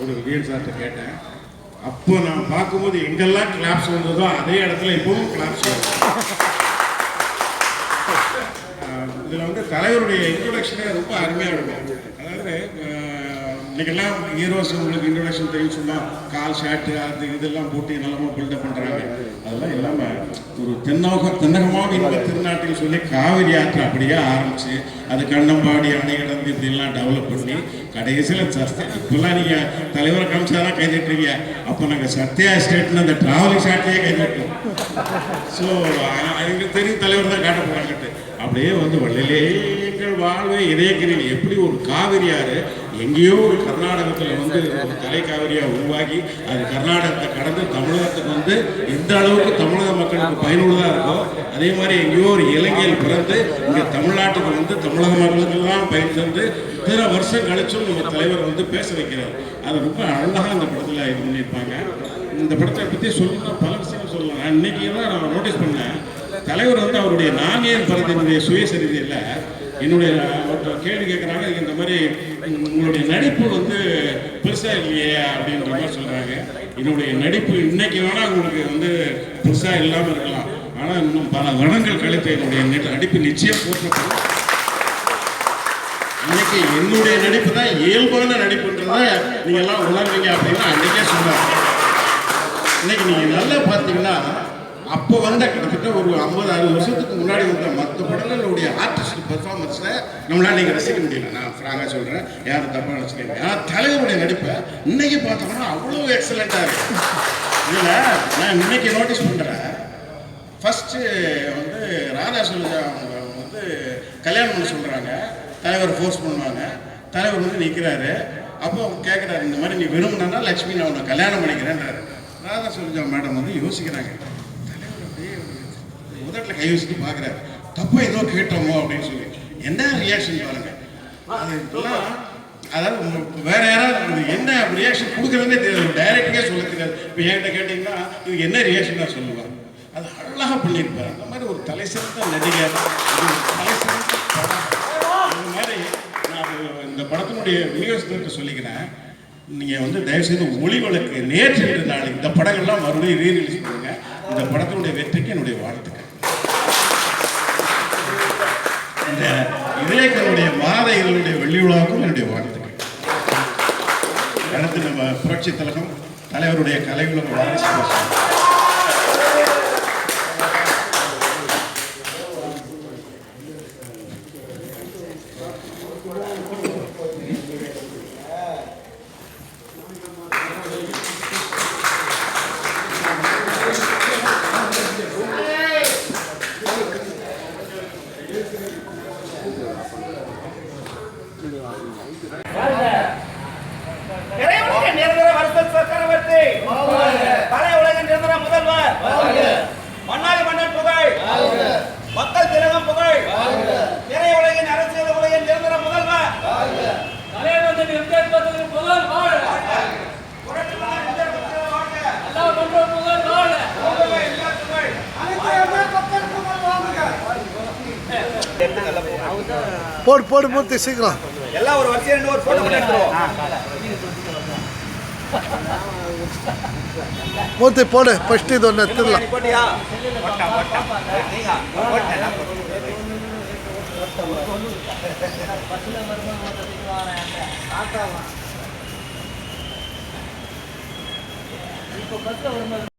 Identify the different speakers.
Speaker 1: ஒரு வீடு சார்கிட்ட கேட்டேன். அப்போ நான் பார்க்கும்போது எங்கெல்லாம் கிளாப்ஸ் வந்ததோ அதே இடத்துல இப்பவும் கிளாப்ஸ் இதில் வந்து தலைவருடைய இன்ட்ரொடக்ஷனே ரொம்ப அருமையாக இருக்கும். அதாவது இன்னைக்கெல்லாம் ஹீரோஸ் உங்களுக்கு இன்ட்ரொடக்ஷன் தெரியும் சொன்னா கால் ஷாட்டு அது இதெல்லாம் போட்டு நல்லமாக பில்டப் பண்ணுறாங்க அதெல்லாம் இல்லாமல் ஒரு தென்னோக தென்னகமாக இன்ப திருநாட்டில் சொல்லி காவிரி ஆற்று அப்படியே ஆரம்பிச்சு அது கண்ணம்பாடி அணை கடந்து இப்படிலாம் டெவலப் பண்ணி கடைசியில் சஸ்தே இப்போல்லாம் நீங்கள் தலைவரை காமிச்சாதான் கை தட்டுறீங்க. அப்போ நாங்கள் சத்யா ஸ்டேட்னு அந்த டிராவலிங் ஷாட்லேயே கை தட்டுவோம். ஸோ எனக்கு தெரியும் தலைவர் தான் காட்ட போகிறாங்கட்டு அப்படியே வந்து வள்ளிலே எங்கள் வாழ்வை இதயக்கிரில் எப்படி ஒரு காவிரி ஆறு எங்கேயோ ஒரு கர்நாடகத்தில் வந்து ஒரு தலைக்காவிரியாக உருவாகி அது கர்நாடகத்தை கடந்து தமிழகத்துக்கு வந்து எந்த அளவுக்கு தமிழக மக்களுக்கு பயனுள்ளதாக இருக்கோ அதே மாதிரி எங்கேயோ ஒரு இலங்கையில் பிறந்து இங்கே தமிழ்நாட்டுக்கு வந்து தமிழக மக்களுக்கெல்லாம் பயன் தந்து இத்தனை வருஷம் கழிச்சும் நம்ம தலைவர் வந்து பேச வைக்கிறார். அது ரொம்ப அழகாக அந்த படத்தில் இது பண்ணியிருப்பாங்க. இந்த படத்தை பற்றி சொல்லணும்னா பல விஷயம் சொல்லலாம். நான் இன்னைக்கு தான் நான் நோட்டீஸ் பண்ணேன். தலைவர் வந்து அவருடைய நாங்கேன் படத்தினுடைய சுயசரிதையில் என்னுடைய ஒருத்தர் கேள்வி கேட்குறாங்க இந்த மாதிரி உங்களுடைய நடிப்பு வந்து பெருசாக இல்லையே அப்படின்ற மாதிரி சொல்கிறாங்க என்னுடைய நடிப்பு இன்னைக்கு வேணால் உங்களுக்கு வந்து பெருசாக இல்லாமல் இருக்கலாம். ஆனால் இன்னும் பல வருடங்கள் கழித்து என்னுடைய நடிப்பு நிச்சயம் போற்றப்படும். இன்னைக்கு என்னுடைய நடிப்பு தான் இயல்பான நடிப்புன்றதை நீங்கள் எல்லாம் உணர்வீங்க அப்படின்னா அன்றைக்கே சொன்னாங்க. இன்னைக்கு நீங்கள் நல்லா பார்த்தீங்கன்னா அப்போ வந்த கிட்டத்தட்ட ஒரு ஐம்பது அறுபது வருஷத்துக்கு முன்னாடி வந்த மற்ற படங்களுடைய ஆர்டிஸ்ட் பெர்ஃபார்மன்ஸில் நம்மளால் நீங்கள் ரசிக்க முடியல. நான் ஃப்ராங்காக சொல்கிறேன் யாரும் தப்பாக நினச்சிக்கிறீங்க ஆனால் தலைவருடைய நடிப்பை இன்னைக்கு பார்த்தோம்னா அவ்வளோ எக்ஸலண்ட்டாக இருக்கு. இல்லை நான் இன்னைக்கு நோட்டீஸ் பண்ணுறேன் ஃபஸ்ட்டு வந்து ராதா சொல்லுதா அவங்க வந்து கல்யாணம் பண்ண சொல்கிறாங்க தலைவர் ஃபோர்ஸ் பண்ணுவாங்க. தலைவர் வந்து நிற்கிறாரு அப்போ கேட்குறாரு இந்த மாதிரி நீ விரும்பினா லக்ஷ்மி நான் உன்னை கல்யாணம் பண்ணிக்கிறேன்றாரு. ராதா சொல்லுஜா மேடம் வந்து யோசிக்கிறாங்க. உதட்டில் கை வச்சுட்டு பார்க்குறாரு. தப்பா ஏதோ கேட்டோமோ அப்படின்னு சொல்லி. என்ன ரியாக்ஷன் பாருங்க. அது இப்பெல்லாம் அதாவது வேற யாராவது என்ன ரியாக்ஷன் கொடுக்குறதுனே தெரியாது. டைரக்டே சொல்ல தெரியாது. இப்போ என்கிட்ட கேட்டிங்கன்னா இது என்ன ரியாக்ஷன் தான் சொல்லுவேன் அது அழகாக பண்ணியிருப்பார். அந்த மாதிரி ஒரு தலை சிறந்த நடிகர் தலை சிறந்த இந்த மாதிரி நான் இந்த படத்தினுடைய விநியோகத்திற்கு சொல்லிக்கிறேன். நீங்கள் வந்து தயவுசெய்து ஒளி விளக்கு நேற்று நாள் இந்த படங்கள்லாம் மறுபடியும் ரீரிலீஸ் பண்ணுங்க. இந்த படத்தினுடைய வெற்றிக்கு என்னுடைய வாழ்த்துக்கள். இந்த இதயக்கனுடைய மாத இதழுடைய வெள்ளி விழாவுக்கும் என்னுடைய வாழ்த்துக்கள். அடுத்து நம்ம புரட்சி திலகம் தலைவருடைய கலை உலக வாரிசு பேசுவோம்.
Speaker 2: திரையுலக
Speaker 3: போடு போடு மூர்த்தி சீக்கிரம்.
Speaker 2: எல்லாம் ஒரு வரிசையா ரெண்டு ஒரு போட்டோ எடுத்துருவோம்
Speaker 3: மூர்த்தி போடு. ஃபர்ஸ்ட் இது ஒன்று எடுத்துடலாம்.
Speaker 2: போட்டா போட்டா.
Speaker 4: இப்போ பஸ்ல வரும்போது